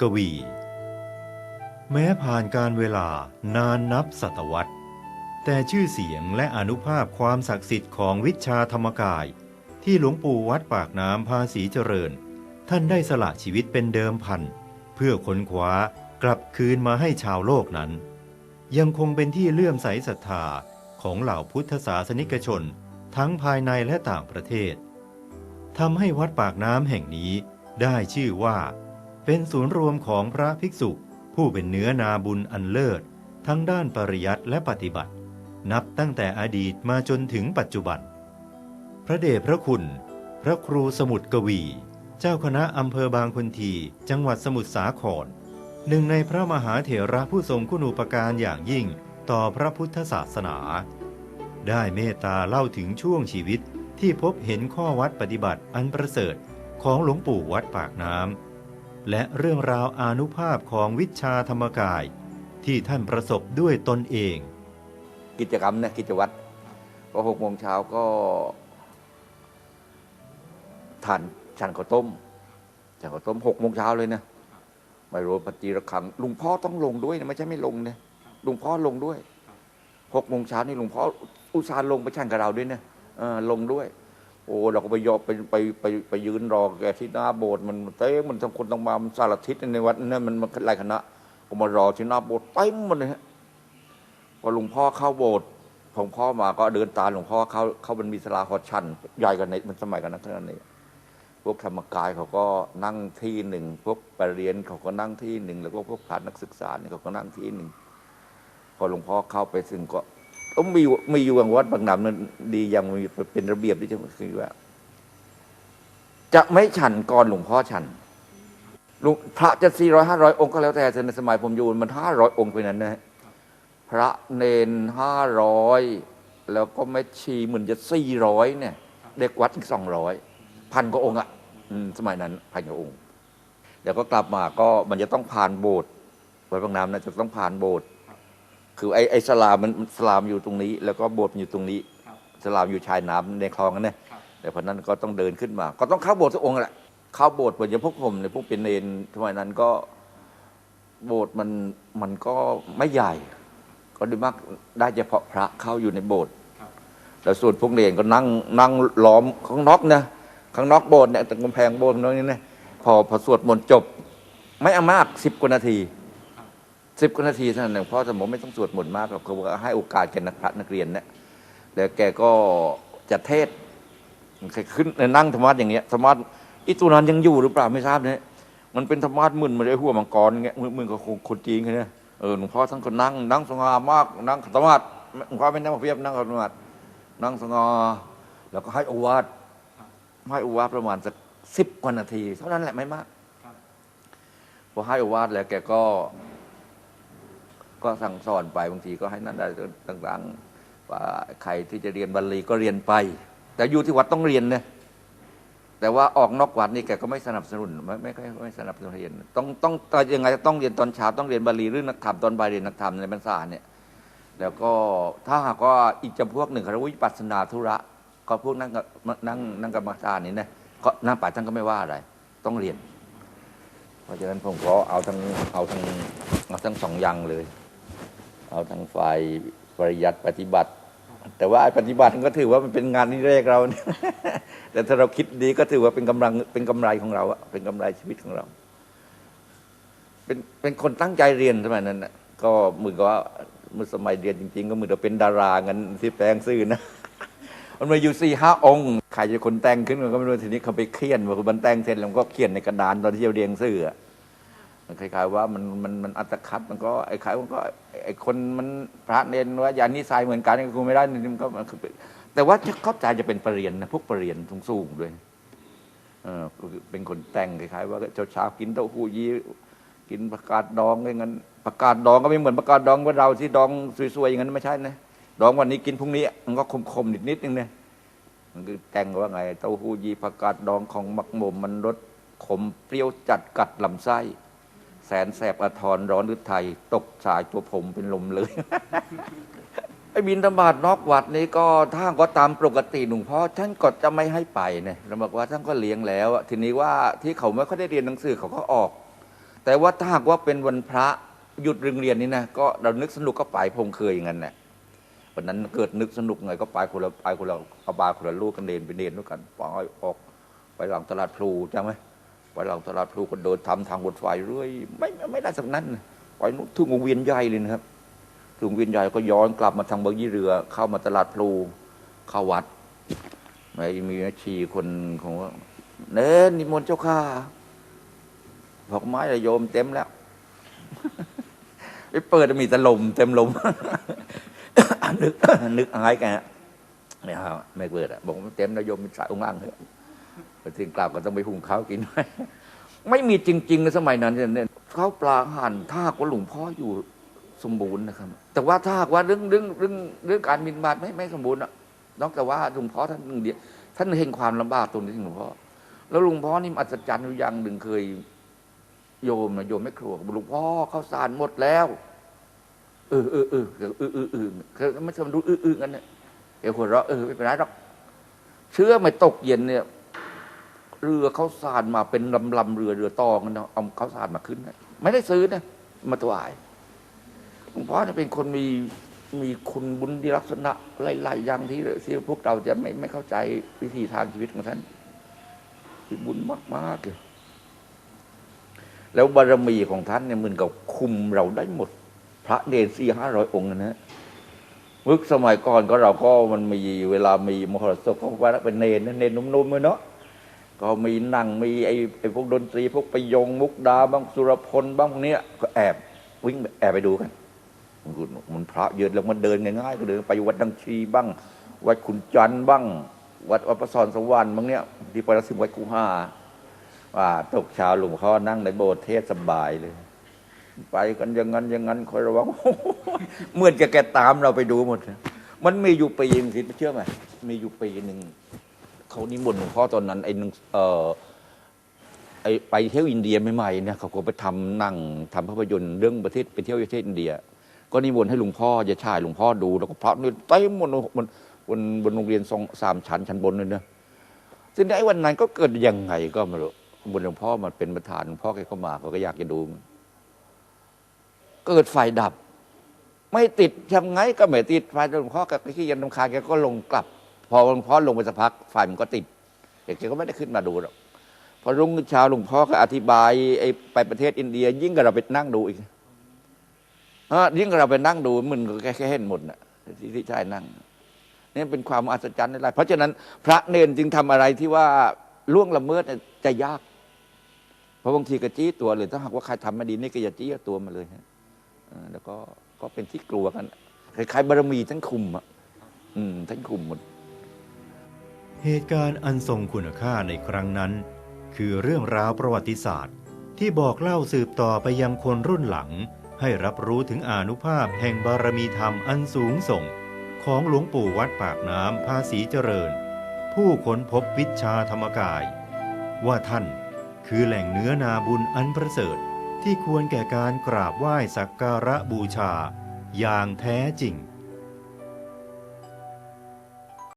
กวี แม้ผ่านการเวลานานนับศตวรรษ แต่ชื่อเสียงและอนุภาพความศักดิ์สิทธิ์ของวิชาธรรมกาย ที่หลวงปู่วัดปากน้ำภาษีเจริญ ท่านได้สละชีวิตเป็นเดิมพัน เพื่อค้นคว้ากลับคืนมาให้ชาวโลกนั้น ยังคงเป็นที่เลื่อมใสศรัทธาของเหล่าพุทธศาสนิกชน ทั้งภายในและต่างประเทศทำให้วัดปากน้ำแห่งนี้ได้ชื่อว่า เป็นศูนย์รวมของพระภิกษุ ผู้เป็นเนื้อนาบุญอันเลิศ ทั้งด้านปริยัติและปฏิบัติ นับตั้งแต่อดีตมาจนถึงปัจจุบัน พระเดชพระคุณ พระครูสมุทรกวี เจ้าคณะอำเภอบางคนที จังหวัดสมุทรสาครหนึ่งในพระมหาเถระผู้ทรงคุณูปการอย่างยิ่งต่อพระพุทธศาสนา ได้เมตตาเล่าถึงช่วงชีวิตที่พบเห็นข้อวัดปฏิบัติอันประเสริฐของหลวงปู่วัดปากน้ำ และเรื่องราวอานุภาพของวิชาธรรมกาย ที่ท่านประสบด้วยตนเอง กิจกรรมเนี่ยกิจวัตรก็หกโมงเช้าก็ทานฉันข้าวต้มฉันข้าวต้มหกโมงเช้าเลยนะไม่รู้ปฏิระคังลุงพ่อต้องลงด้วยนะไม่ใช่ไม่ลงนี่ยลุงพ่อลงด้วยหกโมงเช้านี่ลุงพ่ออุตส่าห์ลงไปฉันกับเราด้วยนะออลงด้วย โอ้เราก็ไปยอไปไปไปไปยืนรอแกที่หน้าโบสถ์มันเต้มันทั้งคนต้องมามันสารทิศในวัดนั่นมันมันหลายคณะก็มารอที่หน้าโบสถ์เต็มหมดเลยฮะพอหลวงพ่อเข้าโบสถ์ของพ่อมาก็เดินตามหลวงพ่อเข้าเข้ามันมีสลาฮอชันใหญ่กันในมันสมัยกันนั้นเท่านั้นเองพวกธรรมกายเขาก็นั่งที่หนึ่งพวกไปเรียนเขาก็นั่งที่หนึ่งแล้วก็พวกพระนักศึกษาเนี่ยเขาก็นั่งที่หนึ่งพอหลวงพ่อเข้าไปถึงก็ ก็มีมีอยู่อย่างวัดบางน้ำนั้นดีอย่างมีเป็นระเบียบที่จะคือว่า จะไม่ฉันก่อนหลวงพ่อฉันลวงพระจะสี่ร้อยห้าร้อยองค์ก็แล้วแต่ในสมัยผมอยู่มันห้าร้อยองค์ไปนั้นนะพระเนนห้าร้อยแล้วก็แม่ชีเหมือนจะสี่ร้อยเนี่ย เด็กวัดอีกสองร้อยพันกว่าองค์อะสมัยนั้นพันกว่าองค์เดี๋ยวก็กลับมาก็มันจะต้องผ่านโบสถ์วัดบางน้ำนะจะต้องผ่านโบสถ์ คือไอ้ไอ้สลามมันสลามอยู่ตรงนี้ แล้วก็โบสถ์มันอยู่ตรงนี้สลามอยู่ชายน้ำในคลองนั่นเนี่ยแต่เพราะนั้นก็ต้องเดินขึ้นมา ก็ต้องเข้าโบสถ์ทุกองค์แหละเข้าโบสถ์เหมือนอย่างพวกผมเนี่ยพวกเป็นเนนสมัยนั้นก็โบสถ์มันมันก็ไม่ใหญ่ ก็โดยมากได้เฉพาะพระเข้าอยู่ในโบสถ์แล้วส่วนพวกเนรก็นั่งนั่งล้อมข้างนอกนะข้างนอกโบสถ์เนี่ยตรงกำแพงโบสถ์ตรงนี้นะพอพอสวดมนต์จบ ไม่เอามากสิบกว่านาที สิบกว่านาทีเท่านั้นเองเพราะสมมติไม่ต้องสวดมนต์มากหรอกเขาก็ให้โอกาสแก่นักพระนักเรียนเนี่ยแล้วแกก็จะเทศน์ใครขึ้นนั่งธรรมะอย่างเงี้ยธรรมะอีตัวนั้นยังอยู่หรือเปล่าไม่ทราบเนี่ยมันเป็นธรรมะมึนมันไอ้หัวมังกรเงี้ยมึนกับคนจีนแค่นี้เออหลวงพ่อท่านก็นั่งนั่งสง่ามากนั่งขัตมาดหลวงพ่อไม่นั่งเพียบนั่งขัตมาดนั่งสง่าแล้วก็ให้โอวาทให้โอวาทประมาณสักสิบกว่านาที เท่านั้นแหละไม่มากพอให้โอวาทแล้วแกก็ ก็สั่งสอนไปบางทีก็ให้นั่นได้ต่างๆว่าใครที่จะเรียนบาลีก็เรียนไป แต่อยู่ที่วัดต้องเรียนนะแต่ว่าออกนอกวัดนี่แกก็ไม่สนับสนุนไม่ไม่ไม่ไม่สนับสนุนเรียนต้องต้องยังไงต้องเรียนตอนเช้าต้องเรียนบาลีหรือนักธรรมตอนบ่ายเรียนนักธรรมในบรรษาเนี่ยแล้วก็ถ้าหากว่าอีกจำพวกหนึ่งเขาเรียกวิปัสสนาธุระ ก็พวกนั่งกับนั่งนั่งกรรมฐานนี่นะก็นั่งป่าท่านก็ไม่ว่าอะไร ต้องเรียน เพราะฉะนั้นผมก็เอาทั้งเอาทั้งเอาทั้งสองอย่างเลย เอาทั้งฝ่ายปริยัติปฏิบัติ แต่ว่าปฏิบัติมันก็ถือว่ามันเป็นงานที่แรกเราเนี่ยแต่ถ้าเราคิดดีก็ถือว่าเป็นกำลังเป็นกำไรของเราอะเป็นกำไรชีวิตของเรา เป็นเป็นคนตั้งใจเรียนสมัยนั้นนะก็เหมือนกับว่าเมื่อสมัยเรียนจริง ๆ ก็เหมือนเราเป็นดาราเงินที่แปลงซื่อนะมันมาอยู่สี่ห้าองค์ใครจะคนแต่งขึ้นก็ไม่รู้ทีนี้เขาไปเขียนว่ามันแต่งเสร็จแล้วก็เขียนในกระดานตอนที่เราเรียงซื่อ มันคล้ายๆว่ามันมันมันอัตคัดมันก็ไอ้ขายมันก็ไอ้คนมันพระเนนว่าอย่านิสัยเหมือนกันก็คงไม่ได้นี่มันก็มันคือแต่ว่าเข้าใจจะเป็นปรริญญานะพวกปรริญญาสูงๆด้วยเออเป็นคนแต่งคล้ายๆว่าเช้าเช้าๆกินเต้าหู้ยี้กินผักกาดดองอย่างนั้นผักกาดดองก็ไม่เหมือนผักกาดดองว่าเราที่ดองสวยๆอย่างนั้นไม่ใช่นะดองวันนี้กินพรุ่งนี้มันก็คมๆนิดๆนึงเนี่ยมันคือแต่งว่าไงเต้าหู้ยี้ผักกาดดองของมักหมมมันรสขมเปรี้ยวจัดกัดลำไส้ แสนแสบอทรร้อนหรือไทยตกสายตัวผมเป็นลมเลย ไอ้บินธบาตนอกวัดนี้ก็ถ้าก็ตามปกติหลวงพ่อท่านก็จะไม่ให้ไปเนี่ยเราบอกว่าท่านก็เลี้ยงแล้ว ทีนี้ว่าที่เขาไม่ค่อยได้เรียนหนังสือเขาก็ออก แต่ว่าถ้าหากว่าเป็นวันพระหยุดเรียนเรียนนี่นะก็เรานึกสนุกก็ไปพงเคยอย่างนั้นแหละวันนั้นเกิดนึกสนุกไงก็ไปคนละไปคนละอาบาคนละลูกกันเดินไปเดินด้วยกันปอยออกไปหลังตลาดพลูใช่ไหม ไปหลังตลาดพลูก็เดินทำทางรถไฟเรื่อยไม่ไม่ได้สักนั้นไปนู่นถึงวงเวียนใหญ่เลยนะครับถึงวงเวียนใหญ่ก็ย้อนกลับมาทางเบางยี่เรือ เข้ามาตลาดพลูเข้าวัดไม่มีแม่ชีคนของว่าเน้นนิมนต์เจ้าข้าดอกไม้ระโยมเต็มแล้วไปเปิดมีแต่ลมเต็มลมนึกนึกอายแกไม่เอาไม่เปิดอะบอกว่าเต็มระโยมมีสายองค์ล่างเถอะ ไปถึงกลับก็ต้องไปหุงข้าวกินไม่มีจริงๆในสมัยนั้นเนี่ยข้าวปลาอาหั่นถ้าว่าหลวงพ่ออยู่สมบูรณ์นะครับ แต่ว่าถ้าว่าเรื่องเรื่องเรื่องเรื่องการบินบาตไม่ไม่สมบูรณ์อะนอกจากว่าหลวงพ่อท่านหนึ่งเดียวท่านเห็นความลำบากตรงนี้หลวงพ่อแล้วหลวงพ่อนี่อัศจรรย์อยู่อย่างหนึ่งเคย โยมนะโยมไม่ครัวหลวงพ่อข้าวสารหมดแล้วเออเออเออเออเออเออเออไม่ใช่มันดูเออเออกันเนี่ยเอวหัวเราะเออไม่เป็นไรหรอกเชื่อไม่ตกเย็นเนี่ย เรือเขาสารมาเป็นลำลำเรือเรือตองกันเนาะเอาข้าสารมาขึ้นนะไม่ได้ซื้อนะมาถวายหลวงพ่อเนี่ยเป็นคนมีมีคุณบุญที่ลักษณะหลายๆอย่างที่ที่พวกเราจะไม่ไม่เข้าใจวิธีทางชีวิตของท่านมีบุญมากๆเลยแล้วบารมีของท่านเนี่ยมือนกับคุมเราได้หมด พระเนรสี่ห้าร้อยองค์นะฮะมึกสมัยก่อนก็เราก็มันมีเวลามีมหรสพก็ว่าเป็นเนรเนรนุ่มๆเลยเนาะ ก็มีนั่งมีไอ้ไอ้พวกดนตรี พวกประยงมุกดาบ้างสุรพลบ้างพวกเนี้ยก็แอบวิ่งแอบไปดูกันมันพระเยอะแล้วมันเดินง่ายๆก็เดินไปวัดดังชีบ้าง วัดขุนจันทร์บ้าง วัดวัดประสอนสวรรค์บ้างเนี้ยที่ไปรัสิมวัดกูห้าว่าตกเช้าหลวงพ่อนั่งในโบสถ์เทศสบายเลย ไปกันอย่างนั้นอย่างนั้นคอยระวังเหมือนแกแกตามเราไปดูหมด มันมีอยู่ปีนึงสิเชื่อไหมมีอยู่ปีหนึ่ง เขานิมนต์หลวงพ่อตอนนั้นไอ้หนึงเออไอไปเที่ยวอินเดียใหม่ๆเนี่ยเขาก็ไปทำหนั่งทำภาพยนตร์เรื่องประเทศไปเที่ยวประเทศอินเดีย ก็นิมนต์ให้หลวงพ่อจะชายหลวงพ่อดู แล้วก็พระนี่เต็มบนบนบนบนโรงเรียนทรงสามชั้นชั้นบนเลยเนอะซึ่งไอ้วันนั้นก็เกิดยังไงก็ไม่รู้บุญหลวงพ่อมันเป็นประธานหลวงพ่อแกเข้ามาเขาก็อยากจะดูเกิดไฟดับ ไม่ติดทำไงก็ไม่ติดไฟหลวงพ่อแกขี้ยันลำคาญแกก็ลงกลับ พอหลวงพ่อลงไปสักพักไฟมันก็ติดแต่แกก็ไม่ได้ขึ้นมาดูหรอกพอรุ่งเช้าหลวงพ่อก็อธิบายไอ้ไปประเทศอินเดีย ยิ่งกับเราไปนั่งดูอีกฮะยิ่งกับเราไปนั่งดูมันก็แค่แค่เห็นหมดน่ะที่ที่ชายนั่งนี่เป็นความอัศจรรย์ในไรเพราะฉะนั้นพระเนนจึงทำอะไรที่ว่าล่วงละเมิดจะยาก เพราะบางทีก็จี้ตัวเลยถ้าหากว่าใครทำไม่ดีนี่ก็จะจี้ตัวมาเลยฮะแล้วก็ก็เป็นที่กลัวกันคล้ายๆบารมีทั้งคุมอะอืมทั้งคุมหมด เหตุการณ์อันทรงคุณค่าในครั้งนั้น คือเรื่องราวประวัติศาสตร์ ที่บอกเล่าสืบต่อไปยังคนรุ่นหลัง ให้รับรู้ถึงอานุภาพแห่งบารมีธรรมอันสูงส่ง ของหลวงปู่วัดปากน้ำภาษีเจริญ ผู้ค้นพบวิชาธรรมกาย ว่าท่านคือแหล่งเนื้อนาบุญอันประเสริฐที่ควรแก่การกราบไหว้สักการะบูชา อย่างแท้จริง